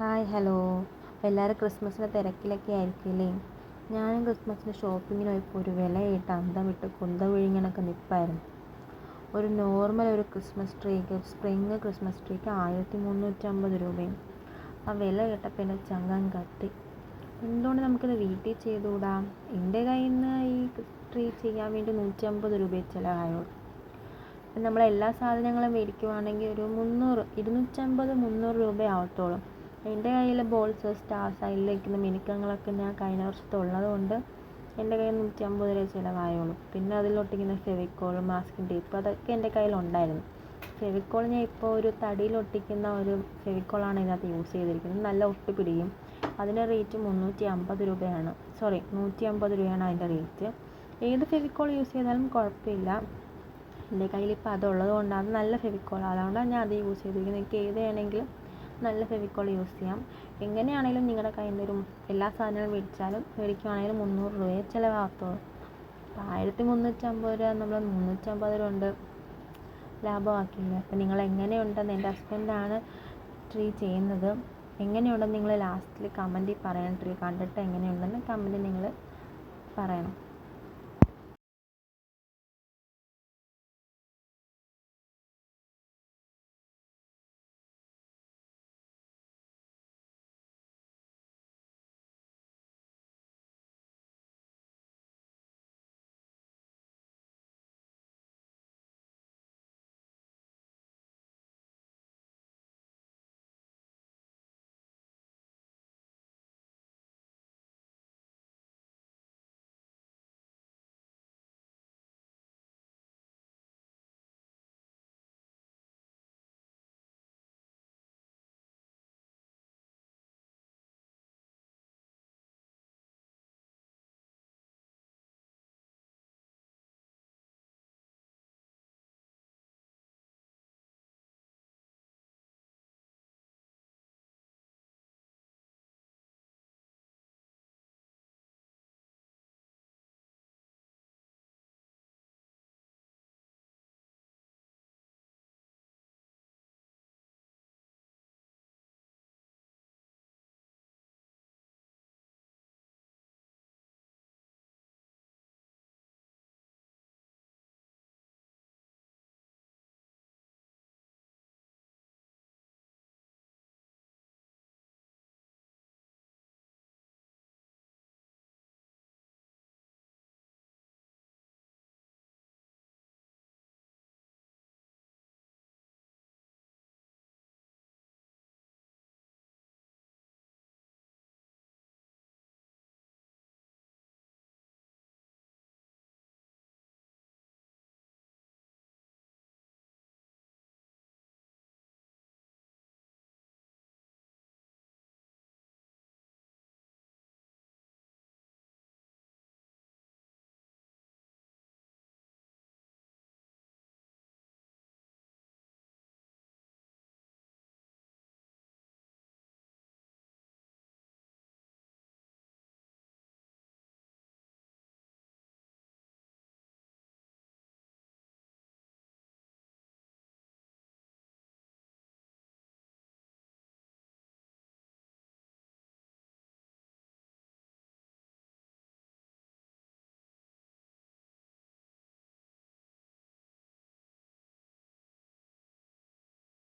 Hi hello എല്ലാവരും ക്രിസ്മസിന്റെ തിരക്കിലൊക്കെ ആയിരിക്കില്ലേ? ഞാനും ക്രിസ്മസിന് ഷോപ്പിങ്ങിന് പോയപ്പോൾ ഒരു വിലയിട്ട് അന്തം വിട്ട് കുന്തം വിഴുങ്ങണൊക്കെ നിൽപ്പായിരുന്നു ഒരു നോർമൽ ഒരു ക്രിസ്മസ് ട്രീക്ക് സ്പ്രിങ് ക്രിസ്മസ് ട്രീക്ക് ആയിരത്തി മുന്നൂറ്റമ്പത് രൂപയും. ആ വില കേട്ടപ്പോൾ എന്റെ ചങ്കം കത്തി. എന്തുകൊണ്ട് നമുക്കിത് വീട്ടിൽ ചെയ്തുകൂടാ? എന്റെ കയ്യിൽ നിന്ന് ഈ ട്രീ ചെയ്യാൻ വേണ്ടി നൂറ്റമ്പത് രൂപ ചിലവായുള്ളൂ. നമ്മൾ എല്ലാ സാധനങ്ങളും മേടിക്കുവാണെങ്കിൽ ഒരു മുന്നൂറ് ഇരുന്നൂറ്റമ്പത് മുന്നൂറ് രൂപ എന്റെ കയ്യിൽ ബോൾസ് സ്റ്റാർസ് അതിൽ നിൽക്കുന്ന മിനുക്കങ്ങളൊക്കെ ഞാൻ കഴിഞ്ഞ വർഷത്തെ ഉള്ളത് കൊണ്ട് എന്റെ കയ്യിൽ നൂറ്റി അമ്പത് രൂപ ചിലവായുള്ളൂ. പിന്നെ അതിലൊട്ടിക്കുന്ന ഫെവിക്കോൾ മാസ്കിൻ ടേപ്പ് അതൊക്കെ എന്റെ കയ്യിലുണ്ടായിരുന്നു. ഫെവിക്കോൾ ഞാൻ ഇപ്പോൾ ഒരു തടിയിൽ ഒട്ടിക്കുന്ന ഒരു ഫെവിക്കോളാണ് ഇതിനകത്ത് യൂസ് ചെയ്തിരിക്കുന്നത്. നല്ല ഒട്ടി പിടിക്കും. അതിന്റെ റേറ്റ് മുന്നൂറ്റി അമ്പത് രൂപയാണ്. സോറി നൂറ്റി അമ്പത് രൂപയാണ് അതിന്റെ റേറ്റ് ഏത് ഫെവിക്കോൾ യൂസ് ചെയ്താലും കുഴപ്പമില്ല. എന്റെ കയ്യിൽ ഇപ്പോൾ അതുള്ളത് കൊണ്ടാണ് നല്ല ഫെവിക്കോൾ അതുകൊണ്ടാണ് ഞാൻ അത് യൂസ് ചെയ്തിരിക്കുന്നത്. എനിക്ക് ഏത് വേണമെങ്കിലും നല്ല ഫെവിക്കോൾ യൂസ് ചെയ്യാം. എങ്ങനെയാണെങ്കിലും നിങ്ങളുടെ കയ്യിൽ നിന്ന് ഒരു എല്ലാ സാധനങ്ങളും മേടിച്ചാലും മേടിക്കുവാണെങ്കിലും മുന്നൂറ് രൂപയെ ചിലവാകത്തുള്ളൂ. അപ്പോൾ ആയിരത്തി മുന്നൂറ്റമ്പത് രൂപ നമ്മൾ മുന്നൂറ്റമ്പത് രൂപ കൊണ്ട് ലാഭമാക്കിയില്ല? അപ്പോൾ നിങ്ങൾ എങ്ങനെയുണ്ടെന്ന് എന്റെ ഹസ്ബൻഡാണ് ട്രീ ചെയ്യുന്നത്. എങ്ങനെയുണ്ടെന്ന് നിങ്ങൾ ലാസ്റ്റിൽ കമന്റിൽ പറയണം. ട്രീ കണ്ടിട്ട് എങ്ങനെയുണ്ടെന്ന് കമന്റിൽ നിങ്ങൾ പറയണം.